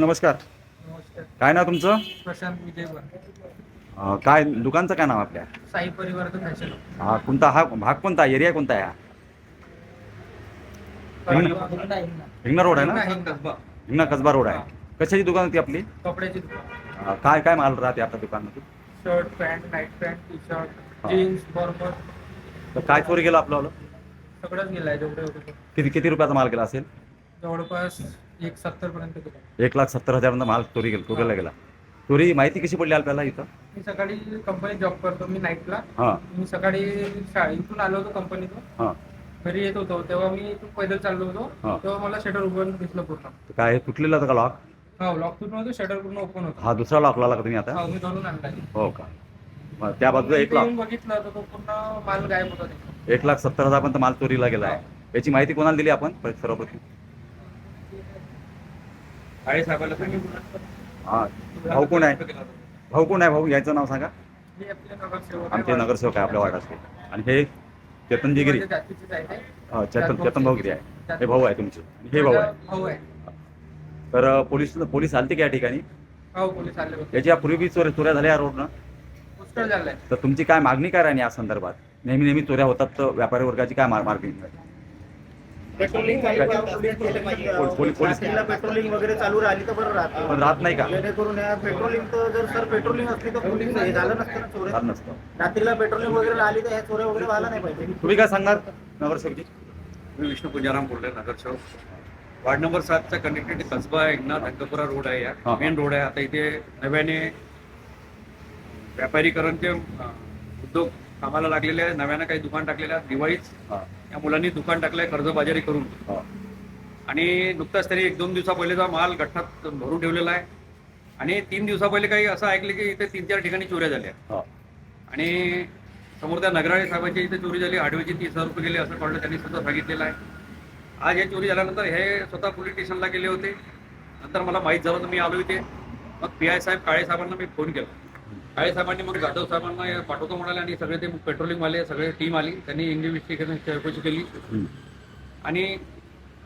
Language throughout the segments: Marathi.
नमस्कार. काय नाव तुमचं? प्रशांत विजयवर काय दुकानचं काय नाव आपल्या? साई परिवार फॅशन. हा कोणता हा भाग कोणता एरिया कोणता आहे हिंगणा रोड आहे ना. हिंगणा कसबा. रोड आहे. कशाची दुकान होती आपली? कपड्याची काय काय माल राहते आपल्या दुकानामध्ये shirt pant night pant T shirt. Jeans बॉर्मर तर काय चोरी गेलं आपलं? सगळंच गेलाय जेवढे होते किती किती रुपयाचा माल गेला असेल? जवळपास एक सत्तर पर्यंत गेला. एक लाख सत्तर हजारांचा माल चोरी गेला चोरीला गेला चोरी माहिती कशी पडली आपल्याला इथं? मी सकाळी कंपनीत जॉब करतो मी नाईटला हां. मी सकाळी शाळेतून आलो होतो कंपनीतून हां. घरी येत होतो तेव्हा मी इथून पैदल चाललो हा. होतो तेव्हा मला शटर ओपन दिसलं पूर्ण. तर काय तुटलेलं होतं का लॉक हो लॉक तुटून होतो शटर पूर्ण ओपन होतं. हा दुसरा लॉक लावला का तुम्ही आता? हो मी धरून आणला. हो का? मग त्या बाजूला एक लाख येऊन बघितलं तर तो पूर्ण माल गायब होता त्याचा. एक लाख सत्तर हजारपर्यंत माल चोरीला गेला. आहे याची माहिती कोणाला दिली आपण? प- सर्वप्रथम. सांगितलं. हा भाऊ कोण आहे? भाऊ कोण आहे भाऊ? याचं नाव सांगा. आमचे आहे. नगरसेवक आहे आपल्या वार्डाचे आणि हे चेतनजी गिरी माझ्या जातीचेच आहे ते. हा, चेतन चेतन भाऊ गिरी आहे हे भाऊ आहे तुमचे. आणि हे भाऊ आहे. माझा भाऊ आहे. तर पोलीस पोलीस आलते का या ठिकाणी? हो पोलीस आले होते. याच्या पूर्वी बी चोऱ्या चोऱ्या झाल्या या रोडनं? पुष्कळ झालंय. तर तुमची काय मागणी काय राहिली या संदर्भात? नेहमी नेहमी चोऱ्या होतात तर व्यापारी वर्गाची काय मार- मागणी? पेट्रोलिंग वगैरे चालू राहिली तर बरं राहते. पण राहत नाही का? जेणेकरून या पेट्रोलिंग तर जर सर पेट्रोलिंग असली तर पोलीस हे झालं नसतं ना राहत नसतं. रात्रीला पेट्रोलिंग वगैरे आली तर ह्या चोऱ्या वगैरे व्हायला नाही पाहिजे. तुम्ही काय सांगणार नगरसेवकजी मी विष्णू पुजाराम बोलले नगरसेवक वार्ड नंबर सातचा कनेक्टिव्हिटी कसबा आहे एकनाथ अंकपुरा रोड आहे. या. मेन रोड आहे. आता इथे नव्याने व्यापारीकरणचे अं, उद्योग कामाला लागलेले आहे. नव्यानं काही दुकान टाकलेले आहे दिवाळीच. हा. या मुलांनी दुकान टाकलंय कर्जबाजारी करून. आणि नुकताच त्यांनी एक दोन दिवसा पहिलेचा माल गठ्ठात भरून ठेवलेला आहे. आणि तीन दिवसा पहिले काही असं ऐकलं की इथे तीन चार ठिकाणी चोऱ्या झाल्या. आणि समोर त्या नगराळे साहेबांच्या इथे चोरी झाली आडवीची तीस हजार रुपये गेले असं कळलं त्यांनी सुद्धा सांगितलेलं आहे. आज हे चोरी झाल्यानंतर हे स्वतः पोलीस स्टेशनला गेले होते. नंतर मला माहीत झालं तर मी आलो इथे. मग पी आय साहेब काळे साहेबांना मी फोन केला. काळे साहेबांनी मग जाधव साहेबांना पाठवतो म्हणाले आणि सगळे ते पेट्रोलिंगवाले सगळे टीम आली. त्यांनी इन्व्हेस्टिगेशन चौकशी केली. आणि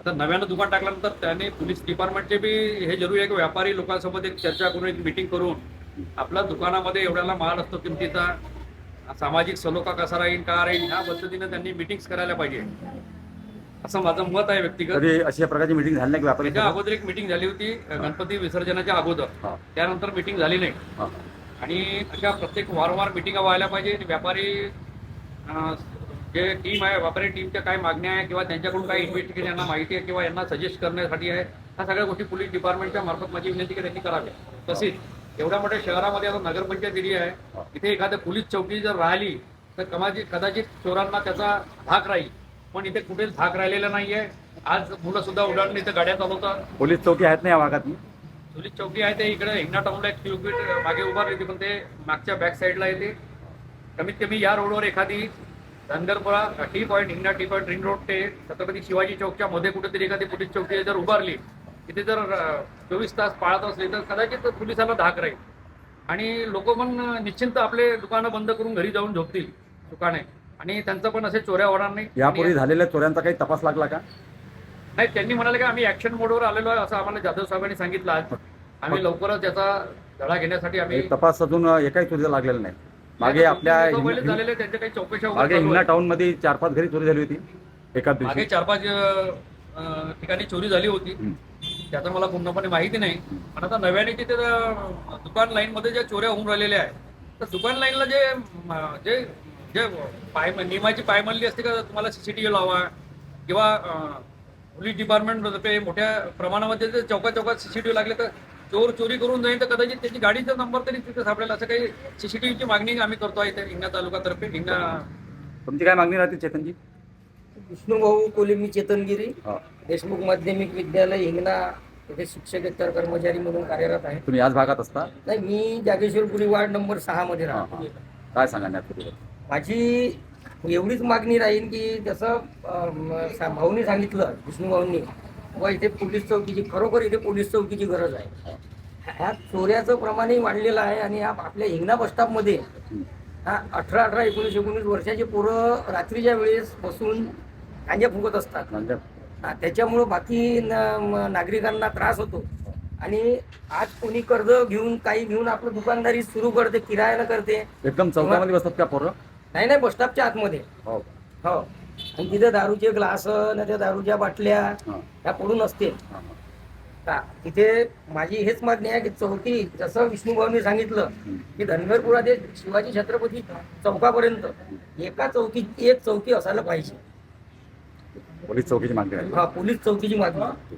आता नव्यानं दुकान टाकल्यानंतर त्याने पोलीस डिपार्टमेंटचे बी हे जरूरी आहे की व्यापारी लोकांसोबत एक चर्चा करून एक मिटिंग करून आपल्या दुकानामध्ये एवढ्याला माल असतो किमतीचा सामाजिक सलोखा कसा राहील का राहील ह्या पद्धतीने त्यांनी मिटिंग्स करायला पाहिजे. असं माझं मत आहे व्यक्तिगत. अशा प्रकारची मिटिंग झाली नाही अगोदर एक मिटिंग झाली होती गणपती विसर्जनाच्या अगोदर. त्यानंतर मिटिंग झाली नाही. आणि अशा प्रत्येक वारंवार मिटिंगा व्हायला पाहिजे. आणि व्यापारी जे टीम आहे व्यापारी टीमच्या काय मागण्या आहे किंवा त्यांच्याकडून काय इन्व्हेस्टिगेशन यांना माहिती आहे किंवा यांना सजेस्ट करण्यासाठी आहे ह्या सगळ्या गोष्टी पोलीस डिपार्टमेंटच्या मार्फत माझी विनंती की त्यांनी कराव्या. तसेच एवढ्या मोठ्या शहरामध्ये आता नगरपंचायत एरिया आहे. इथे एखाद्या पोलीस चौकी जर राहिली तर कमाजी कदाचित चोरांना त्याचा धाक राहील. पण इथे कुठेच धाक राहिलेला नाही आहे आज मुलं सुद्धा उडाडून इथे गाड्या चालवतात. पोलीस चौकी आहेत नाही या भागात पोलीस चौकी आहे ते इकडे हिंगणा टाऊनला एक किलोमीटर मागे उभारली होती पण ते मागच्या बॅक साईडला येते. कमीत कमी या रोडवर एखादी Dhangarpura T point Hingna T point ring road ते छत्रपती शिवाजी चौकच्या मध्ये कुठेतरी एखादी पोलीस चौकी जर उभारली तिथे जर चोवीस तास पाळत असली तर कदाचित पोलिसांना धाक राहील. आणि लोक पण निश्चिंत आपले दुकानं बंद करून घरी जाऊन झोपतील दुकाने आणि त्यांचं पण असे चोऱ्या होणार नाही. यापूर्वी झालेल्या चोऱ्यांचा काही तपास लागला का? नाही त्यांनी म्हणाले की आम्ही ऍक्शन मोडवर आलेलो आहे असं आम्हाला जाधव साहेबांनी सांगितलं आज. आम्ही लवकरच त्याचा धडा घेण्यासाठी आम्ही हे तपास अजून एकाही चोरीचा लागलेला नाही. मागे आपल्या झालेले त्यांच्या काही चौकशा मागे हिंगणा. टाउनमध्ये चार पाच घरी चोरी झाली होती एकाच मागे दिवशी चार पाच ठिकाणी चोरी झाली होती. त्याचं मला पूर्णपणे माहिती नाही. पण आता नव्याने तिथे दुकान लाईन मध्ये ज्या चोऱ्या होऊन राहिलेल्या आहेत तर दुकान लाईनला जे जे जे पाय नियमाची पायमल्ली असते का तुम्हाला सीसीटीव्ही लावा किंवा पोलीस डिपार्टमेंट तर्फे मोठ्या प्रमाणामध्ये जर चौका चौकात सीसीटीव्ही लागले तर चोर चोरी करून जाईल तर कदाचित त्याची गाडीचा नंबर तरी तिथे सापडेल असं काही सीसीटीव्हीची मागणी आम्ही करतो आहे इथे हिंगणा तालुक्यातर्फे हिंगणा तुमची काय मागणी राहते चेतनजी? विष्णुभाऊ कोलिमी चेतनगिरी. हा. देशमुख माध्यमिक विद्यालय हिंगणा येथे शिक्षकेतर कर्मचारी म्हणून कार्यरत आहे. तुम्ही याच भागात असता? नाही मी जागेश्वरपुरी वार्ड नंबर सहा मध्ये राहतो. हा. काय सांगा माझी एवढीच मागणी राहील की जसं भाऊनी सांगितलं विष्णू भाऊंनी व इथे पोलीस चौकीची खरोखर इथे पोलीस चौकीची गरज आहे. ह्या चोऱ्याचं प्रमाणही वाढलेलं आहे आणि आपल्या हिंगणा बसस्टॉपमध्ये हा अठरा अठरा एकोणीस एकोणीस वर्षाचे पोरं रात्रीच्या वेळेस बसून गांजा फुकत असतात. त्याच्यामुळं बाकी नागरिकांना त्रास होतो. आणि आज कोणी कर्ज घेऊन काही घेऊन आपलं दुकानदारी सुरू करते किरायानं करते. एकदम चौकामध्ये बसतात का पोरं? नाही नाही बसस्टॉपच्या आतमध्ये. हो हो. आणि तिथे दारूचे ग्लास ना त्या दारूच्या बाटल्या ह्या पडून असतील. का? तिथे माझी हेच मागणी आहे की चौकी जसं विष्णुभाऊनी सांगितलं. की धनगरपुरा ते शिवाजी छत्रपती चौकापर्यंत एका चौकीत एक चौकी असायला पाहिजे. पोलीस चौकीची मागणी हा पोलीस चौकीची मागणी.